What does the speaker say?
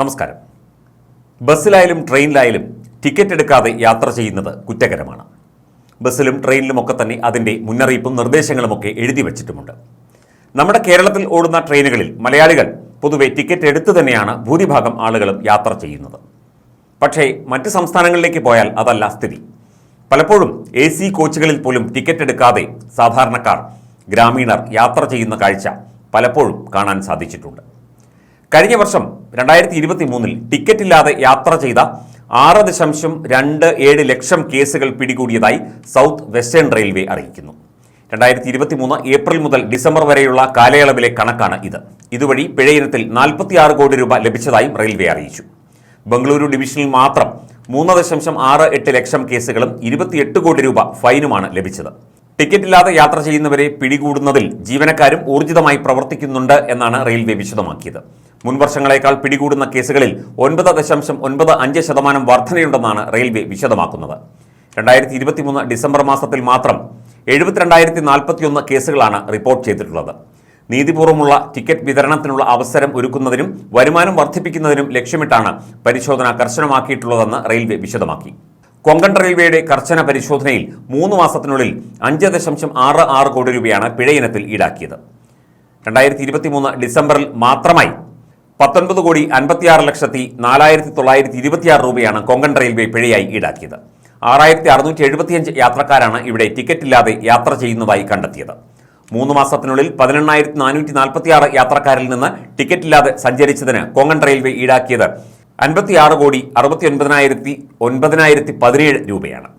നമസ്കാരം. ബസ്സിലായാലും ട്രെയിനിലായാലും ടിക്കറ്റ് എടുക്കാതെ യാത്ര ചെയ്യുന്നത് കുറ്റകരമാണ്. ബസ്സിലും ട്രെയിനിലുമൊക്കെ തന്നെ അതിന്റെ മുന്നറിയിപ്പും നിർദ്ദേശങ്ങളുമൊക്കെ എഴുതി വച്ചിട്ടുമുണ്ട്. നമ്മുടെ കേരളത്തിൽ ഓടുന്ന ട്രെയിനുകളിൽ മലയാളികൾ പൊതുവെ ടിക്കറ്റ് എടുത്തു തന്നെയാണ് ഭൂരിഭാഗം ആളുകളും യാത്ര ചെയ്യുന്നത്. പക്ഷേ മറ്റ് സംസ്ഥാനങ്ങളിലേക്ക് പോയാൽ അതല്ല സ്ഥിതി. പലപ്പോഴും എ സി കോച്ചുകളിൽ പോലും ടിക്കറ്റ് എടുക്കാതെ സാധാരണക്കാർ ഗ്രാമീണർ യാത്ര ചെയ്യുന്ന കാഴ്ച പലപ്പോഴും കാണാൻ സാധിച്ചിട്ടുണ്ട്. കഴിഞ്ഞ വർഷം രണ്ടായിരത്തി ഇരുപത്തി മൂന്നിൽ ടിക്കറ്റ് ഇല്ലാതെ യാത്ര ചെയ്ത ആറ് ദശാംശം രണ്ട് ഏഴ് ലക്ഷം കേസുകൾ പിടികൂടിയതായി സൗത്ത് വെസ്റ്റേൺ റെയിൽവേ അറിയിക്കുന്നു. രണ്ടായിരത്തി ഇരുപത്തി മൂന്ന് ഏപ്രിൽ മുതൽ ഡിസംബർ വരെയുള്ള കാലയളവിലെ കണക്കാണ് ഇത്. ഇതുവഴി പിഴയിനത്തിൽ നാൽപ്പത്തിയാറ് കോടി രൂപ ലഭിച്ചതായും റെയിൽവേ അറിയിച്ചു. ബംഗളൂരു ഡിവിഷനിൽ മാത്രം മൂന്ന് ദശാംശം ആറ് എട്ട് ലക്ഷം കേസുകളും ഇരുപത്തിയെട്ട് കോടി രൂപ ഫൈനുമാണ് ലഭിച്ചത്. ടിക്കറ്റ് ഇല്ലാതെ യാത്ര ചെയ്യുന്നവരെ പിടികൂടുന്നതിൽ ജീവനക്കാരും ഊർജിതമായി പ്രവർത്തിക്കുന്നുണ്ട് എന്നാണ് റെയിൽവേ വിശദമാക്കിയത്. മുൻ വർഷങ്ങളേക്കാൾ പിടികൂടുന്ന കേസുകളിൽ ഒൻപത് ദശാംശം ഒൻപത് അഞ്ച് ശതമാനം വർധനയുണ്ടെന്നാണ് റെയിൽവേ വിശദമാക്കുന്നത്. രണ്ടായിരത്തി ഇരുപത്തിമൂന്ന് ഡിസംബർ മാസത്തിൽ മാത്രം എഴുപത്തിരണ്ടായിരത്തി നാൽപ്പത്തിയൊന്ന് കേസുകളാണ് റിപ്പോർട്ട് ചെയ്തിട്ടുള്ളത്. നീതിപൂർവമുള്ള ടിക്കറ്റ് വിതരണത്തിനുള്ള അവസരം ഒരുക്കുന്നതിനും വരുമാനം വർദ്ധിപ്പിക്കുന്നതിനും ലക്ഷ്യമിട്ടാണ് പരിശോധന കർശനമാക്കിയിട്ടുള്ളതെന്ന് റെയിൽവേ വിശദമാക്കി. കൊങ്കൺ റെയിൽവേയുടെ കർശന പരിശോധനയിൽ മൂന്ന് മാസത്തിനുള്ളിൽ അഞ്ച് ദശാംശം ആറ് ആറ് കോടി രൂപയാണ് പിഴയിനത്തിൽ ഈടാക്കിയത്. രണ്ടായിരത്തി ഇരുപത്തി മൂന്ന് ഡിസംബറിൽ മാത്രമായി പത്തൊൻപത് കോടി അൻപത്തിയാറ് ലക്ഷത്തി നാലായിരത്തി തൊള്ളായിരത്തി ഇരുപത്തിയാറ് രൂപയാണ് കൊങ്കൺ റെയിൽവേ പിഴയായി ഈടാക്കിയത്. ആറായിരത്തി അറുന്നൂറ്റി എഴുപത്തിയഞ്ച് യാത്രക്കാരാണ് ഇവിടെ ടിക്കറ്റ് ഇല്ലാതെ യാത്ര ചെയ്യുന്നതായി കണ്ടെത്തിയത്. മൂന്ന് മാസത്തിനുള്ളിൽ പതിനെണ്ണായിരത്തി നാനൂറ്റി നാൽപ്പത്തിയാറ് യാത്രക്കാരിൽ നിന്ന് ടിക്കറ്റ് ഇല്ലാതെ സഞ്ചരിച്ചതിന് കൊങ്കൺ റെയിൽവേ ഈടാക്കിയത് അൻപത്തിയാറ് കോടി അറുപത്തി ഒൻപതിനായിരത്തി ഒൻപതിനായിരത്തി പതിനേഴ് രൂപയാണ്.